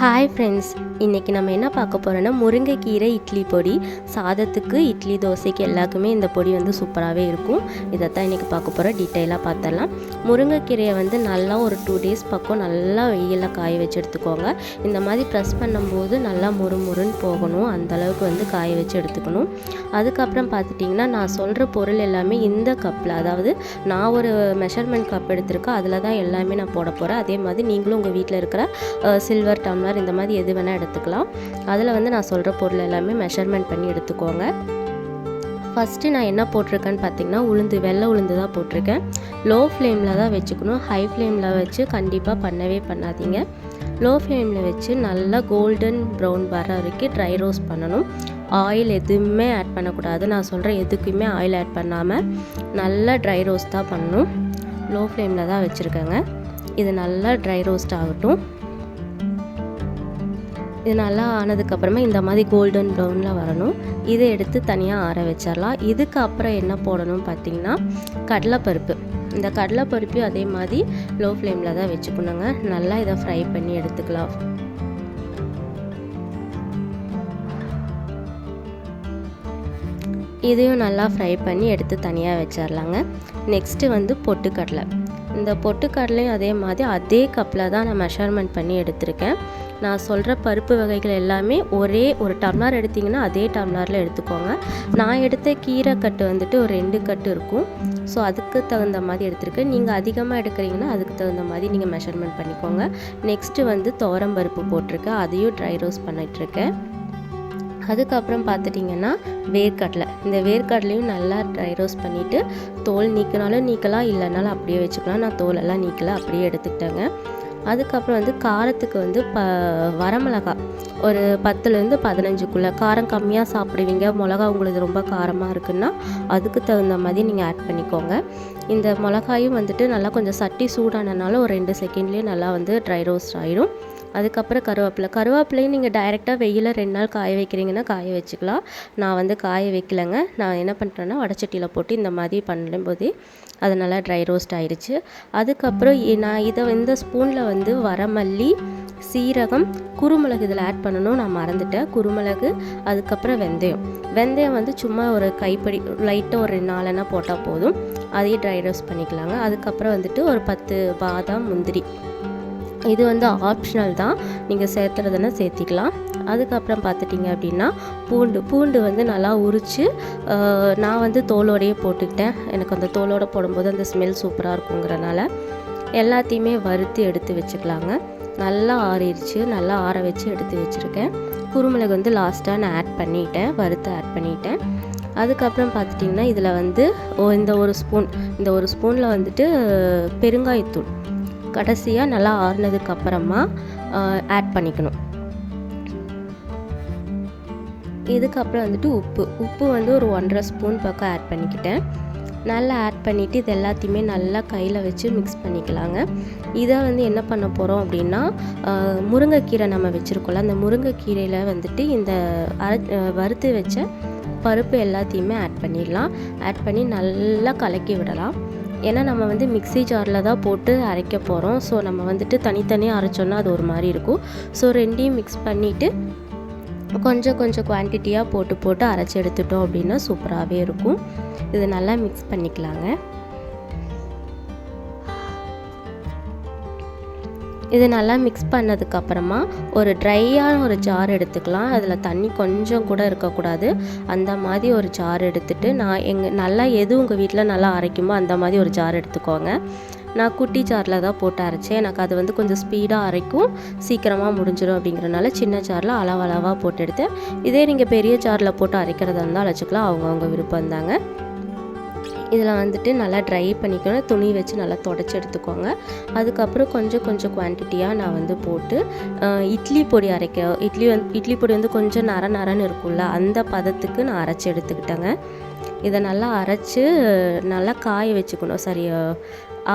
Hi friends இன்றைக்கி நம்ம என்ன பார்க்க போகிறோன்னா முருங்கைக்கீரை இட்லி பொடி. சாதத்துக்கு இட்லி தோசைக்கு எல்லாருக்குமே இந்த பொடி வந்து சூப்பராகவே இருக்கும். இதை தான் இன்றைக்கி பார்க்க போகிறோம் டீட்டெயிலாக பார்த்துடலாம். முருங்கைக்கீரையை வந்து நல்லா ஒரு டூ டேஸ் பக்கம் நல்லா வெயிலில் காய வச்சு எடுத்துக்கோங்க. இந்த மாதிரி ப்ரெஸ் பண்ணும்போது நல்லா முறுமுறுன்னு போகணும். அந்தளவுக்கு வந்து காய வச்சு எடுத்துக்கணும். அதுக்கப்புறம் பார்த்துட்டிங்கன்னா நான் சொல்கிற பொருள் எல்லாமே இந்த கப்பில் அதாவது நான் ஒரு மெஷர்மெண்ட் கப் எடுத்திருக்கேன். அதில் தான் எல்லாமே நான் போட போகிறேன் அதே மாதிரி நீங்களும் உங்கள் வீட்டில் இருக்கிற சில்வர் டம்ளர் இந்த மாதிரி எது வேணால் எடுத்துக்கலாம். அதில் வந்து நான் சொல்கிற பொருள் எல்லாமே மெஷர்மெண்ட் பண்ணி எடுத்துக்கோங்க. ஃபஸ்ட்டு நான் என்ன போட்டிருக்கேன்னு பார்த்தீங்கன்னா உளுந்து வெள்ளை உளுந்து தான் போட்டிருக்கேன். லோ ஃப்ளேமில் தான் வச்சுக்கணும். ஹை ஃப்ளேமில் வச்சு கண்டிப்பாக பண்ணவே பண்ணாதீங்க. லோ ஃப்ளேமில் வச்சு நல்லா கோல்டன் ப்ரௌன் வர வரைக்கும் ட்ரை ரோஸ்ட் பண்ணணும். ஆயில் எதுவுமே ஆட் பண்ணக்கூடாது. நான் சொல்கிறேன் எதுக்குமே ஆயில் ஆட் பண்ணாமல் நல்லா ட்ரை ரோஸ்ட் தான் பண்ணணும். லோ ஃப்ளேமில் தான் வச்சுருக்கேங்க. இது நல்லா ட்ரை ரோஸ்ட் ஆகட்டும். இது நல்லா ஆனதுக்கப்புறமா இந்த மாதிரி கோல்டன் ப்ரௌனில் வரணும். இதை எடுத்து தனியாக ஆற வச்சிடலாம். இதுக்கு அப்புறம் என்ன போடணும் பார்த்தீங்கன்னா கடலைப்பருப்பு. இந்த கடலைப்பருப்பையும் அதே மாதிரி லோ ஃப்ளேமில் தான் வச்சுக்கணுங்க. நல்லா இதை ஃப்ரை பண்ணி எடுத்துக்கலாம். இதையும் நல்லா ஃப்ரை பண்ணி எடுத்து தனியாக வச்சிடலாங்க. நெக்ஸ்ட்டு வந்து பொட்டுக்கடலை. இந்த பொட்டுக்கடலையும் அதே மாதிரி அதே கப்பில் தான் நான் மெஷர்மெண்ட் பண்ணி எடுத்திருக்கேன். நான் சொல்கிற பருப்பு வகைகள் எல்லாமே ஒரே ஒரு டம்ளர் எடுத்திங்கன்னா அதே டம்ளரில் எடுத்துக்கோங்க. நான் எடுத்த கீரை கட்டு வந்துட்டு ஒரு ரெண்டு கட்டு இருக்கும். ஸோ அதுக்கு தகுந்த மாதிரி எடுத்திருக்கேன். நீங்கள் அதிகமாக எடுக்கிறீங்கன்னா அதுக்கு தகுந்த மாதிரி நீங்கள் மெஷர்மெண்ட் பண்ணிக்கோங்க. நெக்ஸ்ட்டு வந்து துவரம் பருப்பு போட்டிருக்கேன். அதையும் ட்ரை ரோஸ்ட் பண்ணிகிட்ருக்கேன் அதுக்கப்புறம் பார்த்துட்டிங்கன்னா வேர்க்கடலை. இந்த வேர்க்கடலையும் நல்லா ட்ரை ரோஸ்ட் பண்ணிவிட்டு தோல் நீக்கினாலும் நீக்கலாம் இல்லைனாலும் அப்படியே வச்சுக்கலாம். நான் தோலெல்லாம் நீக்கல அப்படியே எடுத்துக்கிட்டேங்க. அதுக்கப்புறம் வந்து காரத்துக்கு வந்து ப வரமிளகா. ஒரு பத்துலேருந்து பதினஞ்சுக்குள்ளே காரம் கம்மியாக சாப்பிடுவீங்க. மிளகா உங்களுக்கு ரொம்ப காரமாக இருக்குன்னா அதுக்கு தகுந்த மாதிரி நீங்கள் ஆட் பண்ணிக்கோங்க. இந்த மிளகாயும் வந்துட்டு நல்லா கொஞ்சம் சட்டி சூடானனால ஒரு ரெண்டு செகண்ட்லேயே நல்லா வந்து ட்ரை ரோஸ்ட் ஆகிடும் அதுக்கப்புறம் கருவேப்பிலை. கருவேப்பிலையும் நீங்கள் டைரெக்டாக வெயிலில் ரெண்டு நாள் காய வைக்கிறீங்கன்னா காய வச்சுக்கலாம். நான் வந்து காய வைக்கலைங்க. நான் என்ன பண்ணுறேன்னா வடச்சட்டியில் போட்டு இந்த மாதிரி பண்ணும்போது அது நல்லா ட்ரை ரோஸ்ட் ஆயிடுச்சு அதுக்கப்புறம் நான் இதை இந்த ஸ்பூனில் வந்து வரமல்லி சீரகம் குருமிளகு இதில் ஆட் பண்ணணும். நான் மறந்துட்டேன். குருமிளகு அதுக்கப்புறம் வெந்தயம். வெந்தயம் வந்து சும்மா ஒரு கைப்படி லைட்டாக ஒரு நாலெண்ணா போட்டால் போதும். அதையே ட்ரை ரோஸ்ட் பண்ணிக்கலாங்க. அதுக்கப்புறம் வந்துட்டு ஒரு பத்து பாதாம் முந்திரி. இது வந்து ஆப்ஷனல் தான். நீங்கள் சேர்த்துறதுன்னா சேர்த்திக்கலாம். அதுக்கப்புறம் பார்த்துட்டிங்க அப்படின்னா பூண்டு பூண்டு வந்து நல்லா உரித்து நான் வந்து தோலோடையே போட்டுக்கிட்டேன். எனக்கு அந்த தோலோடு போடும்போது அந்த ஸ்மெல் சூப்பராக இருக்குங்கிறனால எல்லாத்தையுமே வறுத்து எடுத்து வச்சுக்கலாங்க. நல்லா ஆறிடுச்சு. நல்லா ஆற வச்சு எடுத்து வச்சுருக்கேன். குருமிளகு வந்து லாஸ்ட்டாக நான் ஆட் பண்ணிட்டேன். வறுத்து ஆட் பண்ணிட்டேன். அதுக்கப்புறம் பார்த்துட்டிங்கன்னா இதில் வந்து இந்த ஒரு ஸ்பூன் இந்த ஒரு ஸ்பூனில் வந்துட்டு பெருங்காயத்தூள். கடைசியாக நல்லா ஆறுனதுக்கு அப்புறமா ஆட் பண்ணிக்கணும். இதுக்கப்புறம் வந்துட்டு உப்பு. உப்பு வந்து ஒரு ஒன்றரை ஸ்பூன் பக்கம் ஆட் பண்ணிக்கிட்டேன். நல்லா ஆட் பண்ணிவிட்டு இது எல்லாத்தையுமே நல்லா கையில் வச்சு மிக்ஸ் பண்ணிக்கலாங்க. இதை வந்து என்ன பண்ண போகிறோம் அப்படின்னா முருங்கைக்கீரை நம்ம வச்சுருக்கோம்ல அந்த முருங்கைக்கீரையில் வந்துட்டு இந்த அரை வறுத்து வச்ச பருப்பு எல்லாத்தையுமே ஆட் பண்ணிடலாம். ஆட் பண்ணி நல்லா கலக்கி விடலாம். ஏன்னா நம்ம வந்து மிக்ஸி ஜாரில் தான் போட்டு அரைக்க போகிறோம். ஸோ நம்ம வந்துட்டு தனித்தனியாக அரைச்சோன்னா அது ஒரு மாதிரி இருக்கும். ஸோ ரெண்டையும் மிக்ஸ் பண்ணிவிட்டு கொஞ்சம் கொஞ்சம் குவான்டிட்டியாக போட்டு போட்டு அரைச்சி எடுத்துட்டோம் அப்படின்னா சூப்பராகவே இருக்கும். இது நல்லா மிக்ஸ் பண்ணிக்கலாங்க. இது நல்லா மிக்ஸ் பண்ணதுக்கப்புறமா ஒரு ட்ரையான ஒரு ஜார் எடுத்துக்கலாம். அதில் தண்ணி கொஞ்சம் கூட இருக்கக்கூடாது. அந்த மாதிரி ஒரு ஜார் எடுத்துகிட்டு நான் எங்கள் நல்லா எது உங்கள் வீட்டில் நல்லா அரைக்குமோ அந்த மாதிரி ஒரு ஜார் எடுத்துக்கோங்க. நான் குட்டி ஜாரில் தான் போட்டு அரைச்சேன். எனக்கு அது வந்து கொஞ்சம் ஸ்பீடாக அரைக்கும். சீக்கிரமாக முடிஞ்சிடும் அப்படிங்கிறனால சின்ன ஜாரில் அளவளவாக போட்டு எடுத்தேன். இதே நீங்கள் பெரிய ஜாரில் போட்டு அரைக்கிறதா இருந்தால் அழைச்சிக்கலாம் அவங்கவுங்க விருப்பம் தாங்க இதில் வந்துட்டு நல்லா ட்ரை பண்ணிக்கணும் துணி வச்சு நல்லா தொடச்சி எடுத்துக்கோங்க. அதுக்கப்புறம் கொஞ்சம் கொஞ்சம் குவான்டிட்டியாக நான் வந்து போட்டு இட்லி பொடி அரைக்க இட்லி வந்து இட்லி பொடி வந்து கொஞ்சம் நர நரன்னு இருக்கும்ல அந்த பதத்துக்கு நான் அரைச்சி எடுத்துக்கிட்டேங்க. இதை நல்லா அரைச்சி நல்லா காய வச்சுக்கணும். சரி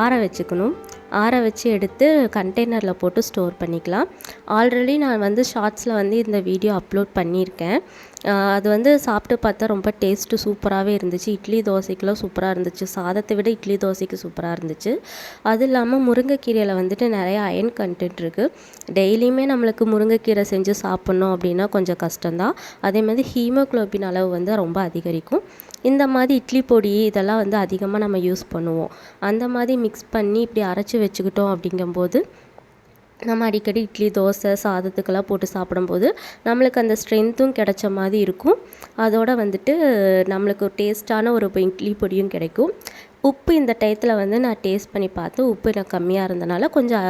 ஆற வச்சுக்கணும். ஆற வச்சு எடுத்து கண்டெய்னரில் போட்டு ஸ்டோர் பண்ணிக்கலாம். ஆல்ரெடி நான் வந்து ஷார்ட்ஸில் வந்து இந்த வீடியோ அப்லோட் பண்ணியிருக்கேன். அது வந்து சாப்பிட்டு பார்த்தா ரொம்ப டேஸ்ட்டு சூப்பராகவே இருந்துச்சு. இட்லி தோசைக்கெலாம் சூப்பராக இருந்துச்சு. சாதத்தை விட இட்லி தோசைக்கு சூப்பராக இருந்துச்சு. அது இல்லாமல் முருங்கைக்கீரையில் வந்துட்டு நிறைய அயன் கண்டென்ட் இருக்குது டெய்லியுமே நம்மளுக்கு முருங்கைக்கீரை செஞ்சு சாப்பிட்ணும் அப்படின்னா கொஞ்சம் கஷ்டம்தான். அதே மாதிரி ஹீமோக்ளோபின் அளவு வந்து ரொம்ப அதிகரிக்கும். இந்த மாதிரி இட்லி பொடி இதெல்லாம் வந்து அதிகமாக நம்ம யூஸ் பண்ணுவோம். அந்த மாதிரி மிக்ஸ் பண்ணி இப்படி அரைச்சி வச்சுக்கிட்டோம் அப்படிங்கும்போது நம்ம அடிக்கடி இட்லி தோசை சாதத்துக்கெல்லாம் போட்டு சாப்பிடும்போது நம்மளுக்கு அந்த ஸ்ட்ரென்த்தும் கிடைச்ச மாதிரி இருக்கும். அதோட வந்துட்டு நம்மளுக்கு டேஸ்ட்டான ஒரு இட்லி பொடியும் கிடைக்கும். உப்பு இந்த டயத்தில் வந்து நான் டேஸ்ட் பண்ணி பார்த்து உப்பு எனக்கு கம்மியாக இருந்தனால கொஞ்சம்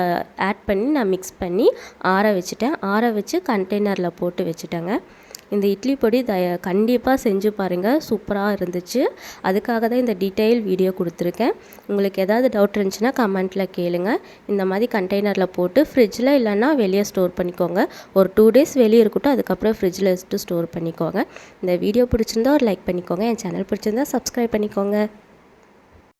ஆட் பண்ணி நான் மிக்ஸ் பண்ணி ஆற வச்சுட்டேன். ஆற வச்சு கண்டெய்னரில் போட்டு வச்சுட்டேங்க. இந்த இட்லி பொடி த கண்டிப்பாக செஞ்சு பாருங்கள் சூப்பராக இருந்துச்சு. அதுக்காக தான் இந்த டீட்டெயில் வீடியோ கொடுத்துருக்கேன். உங்களுக்கு ஏதாவது டவுட் இருந்துச்சுன்னா கமெண்ட்டில் கேளுங்க. இந்த மாதிரி கண்டெய்னரில் போட்டு ஃப்ரிட்ஜில் இல்லைன்னா வெளியே ஸ்டோர் பண்ணிக்கோங்க. ஒரு டூ டேஸ் வெளியே இருக்கட்டும் அதுக்கப்புறம் ஃப்ரிட்ஜில் வச்சுட்டு ஸ்டோர் பண்ணிக்கோங்க. இந்த வீடியோ பிடிச்சிருந்தா ஒரு லைக் பண்ணிக்கோங்க. என் சேனல் பிடிச்சிருந்தா சப்ஸ்கிரைப் பண்ணிக்கோங்க.